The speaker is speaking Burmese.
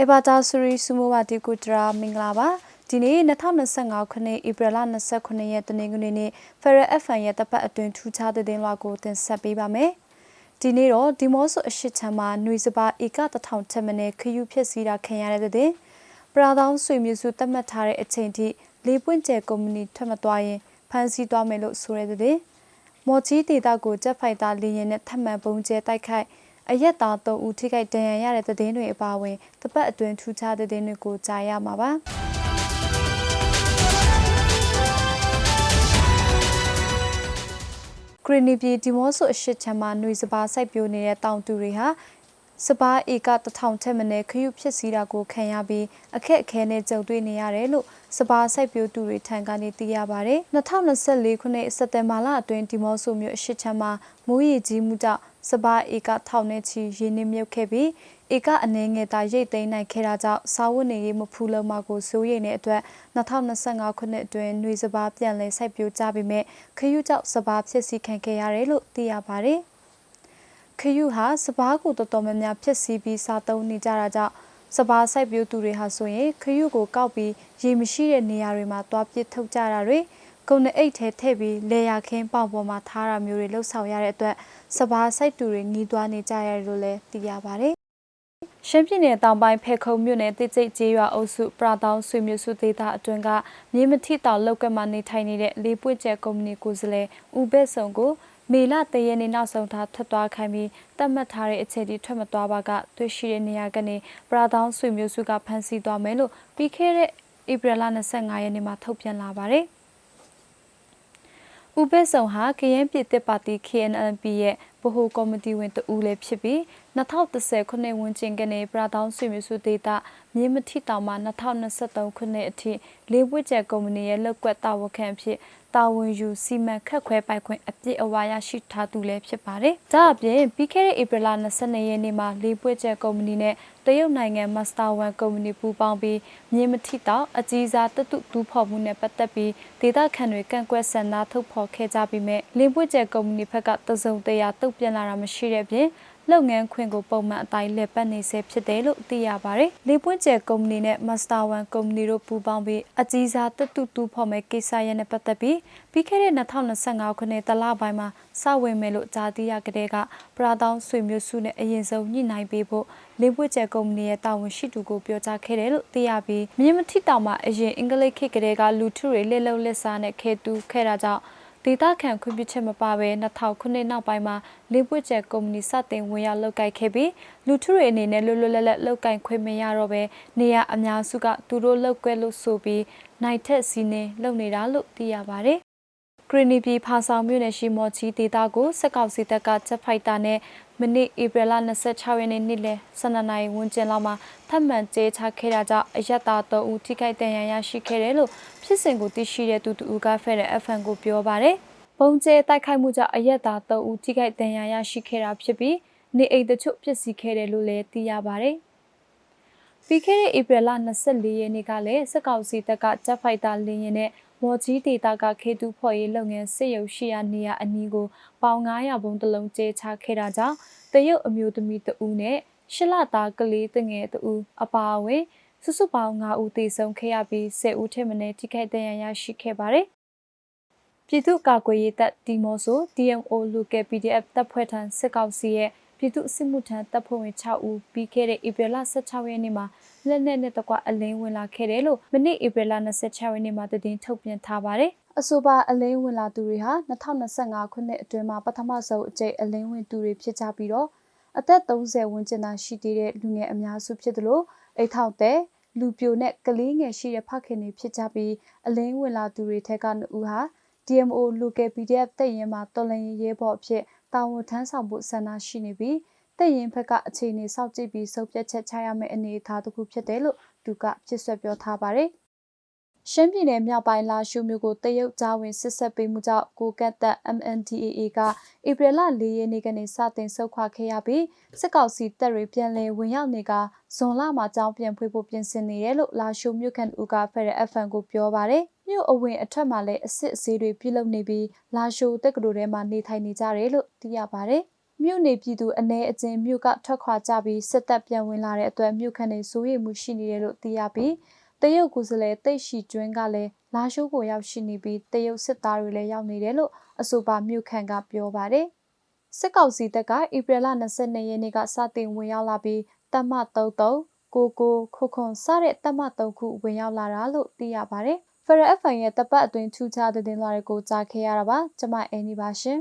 အေဘာတာဆူရီဆူမိုဝတီကူတရာမင်္ဂလာပါဒီနေ့2025ခုနှစ်ဧပြီလ29ရက်တနင်္ဂနွေနေ့ Ferrer FM ရဲ့တပ်ပတ်အတွင်းထူးခြားတဲ့တင်လွှာကိုတင်ဆက်ပေးပါမယ်ဒီနေ့တော့ဒီမော့ဆိုအရှိချမ်းမှာຫນွေစပါဧကတထောင်ချက်မနဲ့ခယူဖြစ်စီတာခံရတဲ့တဲ့ပရာသောင်းဆွေမျိုးစုတတ်မှတ်ထားတဲ့အချိန်ထိလေးပွင့်ကျဲကုမ္ပဏီထွက်မသွားရင်ဖမ်းဆီးသွားမယ်လို့ဆိုရတဲ့မော်ချီဒေတာကိုဂျက်ဖိုက်တာလေယာဉ်နဲ့ထပ်မံပုံကျဲတိုက်ခိုက် အရက်သား၃ဦးထိခိုက်ဒဏ်ရာရတဲ့သတင်းတွေအပါအဝင်တပတ်အတွင်းထူးခြားတဲ့သတင်းတွေကိုကြားရမှာပါဂရီနီပြည်ဒီမော့ဆိုအရှိချမ်းမှာຫນွေစပါစိုက်ပျိုးနေတဲ့တောင်သူတွေဟာစပါးဧကတထောင်ထက်မနည်းခရုဖြစ်စည်းတာကိုခံရပြီးအခက်အခဲနဲ့ကြုံတွေ့နေရတယ်လို့စပါးစိုက်ပျိုးသူတွေထံကနေသိရပါတယ်။2024ခုနှစ်စက်တင်ဘာလအတွင်းဒီမော့ဆိုမြို့အရှိချမ်းမှာမိုးရေကြီးမှုကြောင့် စပါးဧကထောင်နဲ့ချီရေနစ်မြုပ်ခဲ့ပြီးဧကအနေငယ်သာရိတ်သိမ်းနိုင်ခဲ့တာကြောင့်စာဝတ်နေရေးမဖူးလုံးမကိုစိုးရိမ်တဲ့အတွက်2025ခုနှစ်အတွင်းຫນွေစပါးပြန်လည်စိုက်ပျိုးကြပေမဲ့ခရုကြောင့်စပါးဖြစ်စီခံခဲ့ရတယ်လို့သိရပါတယ်။ခရုဟာစပားကိုတော်တော်များများဖြစ်စီပြီးစားသုံးနေကြတာကြောင့်စပားစိုက်ပျိုးသူတွေဟာဆိုရင်ခရုကိုကောက်ပြီးရေမရှိတဲ့နေရာတွေမှာတွားပစ်ထုတ်ကြတာတွေ ကုန်တဲ့အိတ်ထဲထည့်ပြီးလေယာခင်းပေါင်ပေါ်မှာထားတာမျိုးတွေလှုပ်ဆောင်ရတဲ့အတွက်စပားစိုက်သူတွေညီးတွားနေကြရတယ်လို့လည်းသိရပါတယ်ရှမ်းပြည်နယ်တောင်ပိုင်းဖဲခုံမြို့နယ်တိကျိတ်ကျေးရွာအုပ်စုပရာတောင်းဆွေမျိုးစုဒေသအတွင်းကမြေမထိတောင်လောက်ကမှနေထိုင်နေတဲ့လေးပွင့်ကျဲကုမ္ပဏီကိုယ်စားလှယ်ဦးဘက်ဆုံကိုမေလတရက်နေ့နောက်ဆုံးထားထွက်သွားခိုင်းပြီးတတ်မှတ်ထားတဲ့အချိန်ထိထွက်မသွားပါကတွေ့ရှိတဲ့နေရာကနေပရာတောင်းဆွေမျိုးစုကဖမ်းဆီးသွားမယ်လို့ပြီးခဲ့တဲ့ဧပြီလ25ရက်နေ့မှာထုတ်ပြန်လာပါတယ်။ ဦးဘဲဆုံဟာကရင်ပြည်သက်ပါတီ KNLP ရဲ့ဗဟိုကော်မတီဝင်တဦးလည်းဖြစ်ပြီး2010ခုနှစ်ဝန်းကျင်ကနေပရာတောင်းဆွေမျိုးစုဒေတာမြေမထိတောင်မှ2023ခုနှစ်အထိလေးဝစ်ကျဲကုမ္ပဏီရဲ့လောက်ကွက်တာဝန်ခံဖြစ်တာဝန်ယူစီမံခက်ခွဲပိုက်ခွင့်အပြည့်အဝရရှိထားသူလည်းဖြစ်ပါတယ်။ဒါအပြင်ပြီးခဲ့တဲ့ဧပြီလ22ရက်နေ့မှာလေးပွေကျဲကုမ္ပဏီနဲ့တရုတ်နိုင်ငံမစတာဝန်ကုမ္ပဏီပူးပေါင်းပြီးမြေမထိတောက်အကြီးစားတတုတူးဖော်မှုနဲ့ပတ်သက်ပြီးဒေသခံတွေကန့်ကွက်ဆန္ဒထုတ်ဖော်ခဲ့ကြပြီးမြဲလေးပွေကျဲကုမ္ပဏီဘက်ကတစုံတရာတုတ်ပြန်လာတာမရှိတဲ့ပြင်လုပ်ငန်းခွင်ကိုပုံမှန်အတိုင်းလက်ပတ်နေဆဲဖြစ်တယ်လို့သိရပါတယ်။လေးပွင့်ကျဲကုမ္ပဏီနဲ့ Master One ကုမ္ပဏီတို့ပူးပေါင်းပြီးအကြီးစားတတုတူဖော်မဲ့ကိစ္စရပ်နဲ့ပတ်သက်ပြီးပြီးခဲ့တဲ့2025ခုနှစ်တလပိုင်းမှာစဝင်မယ်လို့ကြားသိရကြတဲ့ကပရာတောင်းဆွေမျိုးစုနဲ့အရင်ဆုံးညှိနှိုင်းပေးဖို့လေးပွင့်ကျဲကုမ္ပဏီရဲ့တာဝန်ရှိသူကိုပြောကြားခဲ့တယ်လို့သိရပြီးမြင်းမထိတောင်မှာအရင်အင်္ဂလိပ်ခေတ်ကလေးကလူထုတွေလက်လုံလက်စားနဲ့ခဲတူးခဲ့တာကြောင့် ဒေတာခံခွင့်ပြုချက်မပါဘဲ2000ခုနှစ်နောက်ပိုင်းမှာလေးပွင့်ကျဲကုမ္ပဏီစတင်ဝင်ရောက်လုပ်ကိုင်ခဲ့ပြီးလူထုတွေအနေနဲ့လွတ်လွတ်လပ်လပ်လုပ်ကိုင်ခွင့်မရတော့ဘဲနေရအများစုကသူတို့လုပ်ကွက်လို့ဆိုပြီးနိုင်ထက်စီးနေလုပ်နေတာလို့သိရပါတယ် ဂရီနီပြည်ဖာဆောင်မြို့နယ်ရှိမော်ချီဒေတာကိုစက်ကောက်စီတပ်ကချက်ဖိုက်တာနဲ့မနေ့ဧပြီလ26ရက်နေ့နေ့လယ်12နာရီဝန်းကျင်လောက်မှာထပ်မံကြေးချခဲ့တာကြောင့်အရက်သား3ဦးထိခိုက်ဒဏ်ရာရရှိခဲ့တယ်လို့ဖြစ်စဉ်ကိုသိရှိတဲ့သူတူကဖဲတဲ့ FN ကိုပြောပါတယ်။ပုံကျဲတိုက်ခိုက်မှုကြောင့်အရက်သား3ဦးထိခိုက်ဒဏ်ရာရရှိခဲ့တာဖြစ်ပြီးနေအိမ်တချို့ဖြစ်စီခဲ့တယ်လို့လည်းသိရပါတယ်။ ပြီးခဲ့တဲ့ဧပြီလ24ရက်နေ့ကလည်းစက်ကောက်စီတပ်ကဂျက်ဖိုက်တာလင်းရင်နဲ့မော်ကြီးဒေတာကခေတူဖော်ရေးလုပ်ငန်းစစ်ရုပ်ရှိရာနေရာအနီးကိုပေါင်900ဘုံတလုံးကျဲချခဲ့တာကြောင့်တရုတ်အမျိုးသမီးတဦးနဲ့ရှလသားကလေးတငယ်တဦးအပါအဝင်စုစုပေါင်း9ဦးသေဆုံးခဲ့ရပြီး10ဦးထက်မနည်းထိခိုက်ဒဏ်ရာရရှိခဲ့ပါတယ်။ပြည်သူ့ကာကွယ်ရေးတပ်ဒီမော့ဆို DMO Local PDF တပ်ဖွဲ့ထံစစ်ကောင်စီရဲ့ ပြည်သူ့စစ်မှုထမ်းတပ်ဖွဲ့ဝင်6ဦးပြီးခဲ့တဲ့ဧပြီလ16ရက်နေ့မှာလက်နက်နဲ့တကွအလင်းဝင်လာခဲ့တယ်လို့မနေ့ဧပြီလ26ရက်နေ့မှာတည်င်းထုတ်ပြန်ထားပါတယ်။အဆိုပါအလင်းဝင်လာသူတွေဟာ2025ခုနှစ်အတွင်းမှာပထမဆုံးအကြိမ်အလင်းဝင်သူတွေဖြစ်ကြပြီးတော့အသက်30ဝန်းကျင်သာရှိသေးတဲ့လူငယ်အများစုဖြစ်သလိုအိတ်ထောက်တဲ့လူပြိုနဲ့ကလေးငယ်ရှိတဲ့ဖခင်တွေဖြစ်ကြပြီးအလင်းဝင်လာသူတွေထက်ကနှစ်ဦးဟာ DMO Local PDF တပ်ရင်းမှာတော်လန်ရေးဘော်အဖြစ် တာဝန်ထမ်းဆောင်ဖို့ဆန္ဒရှိနေပြီးတပ်ရင်ဘက်ကအခြေအနေစောင့်ကြည့်ပြီးဆုံးဖြတ်ချက်ချရမယ့်အနေအထားတစ်ခုဖြစ်တယ်လို့သူကဖြစ်ဆွဲပြောထားပါတယ်။ရှမ်းပြည်နယ်မြောက်ပိုင်းလာရှုမျိုးကိုတရုတ်ကြားဝင်စစ်ဆက်ပေးမှုကြောင့်ကိုကတ်တပ် MNDAA ကဧပြီလ၄ရက်နေ့ကနေစတင်ဆုတ်ခွာခဲ့ရပြီးစစ်ကောင်စီတပ်တွေပြန်လည်ဝင်ရောက်နေကဇွန်လမှာကြောင်းပြန်ဖွေးဖို့ပြင်ဆင်နေတယ်လို့လာရှုမျိုးခန့်ဦးကဖက်ရ FN ကိုပြောပါတယ်။ မြို့အဝင်အထက်မှာလည်းအစ်စ်အစေးတွေပြုလုပ်နေပြီးလာရှုတက္ကသိုလ်ထဲမှာနေထိုင်နေကြတယ်လို့သိရပါတယ်။မြို့နေပြည်သူအ ਨੇ အကျဉ်းမြို့ကထွက်ခွာကြပြီးစစ်တပ်ပြန်ဝင်လာတဲ့အတွက်မြို့ခံတွေစိုးရိမ်မှုရှိနေတယ်လို့သိရပြီးတရုတ်ကိုယ်စားလှယ်တိတ်ရှိကျွန်းကလည်းလာရှိုးကိုရောက်ရှိနေပြီးတရုတ်စစ်သားတွေလည်းရောက်နေတယ်လို့အဆိုပါမြို့ခံကပြောပါတယ်စစ်ကောင်စီတပ်ကဧပြီလ22ရက်နေ့ကစတင်ဝင်ရောက်လာပြီးတပ်မ33ကိုကိုခုခွန်စတဲ့တပ်မ3ခုဝင်ရောက်လာတာလို့သိရပါတယ် ဖရအဖန်ရဲ့တပ်ပတ်အတွင်းထူးခြားတဲ့တင်လာတွေကိုကြားခဲ့ရတာပါကျွန်မအဲနီပါရှင်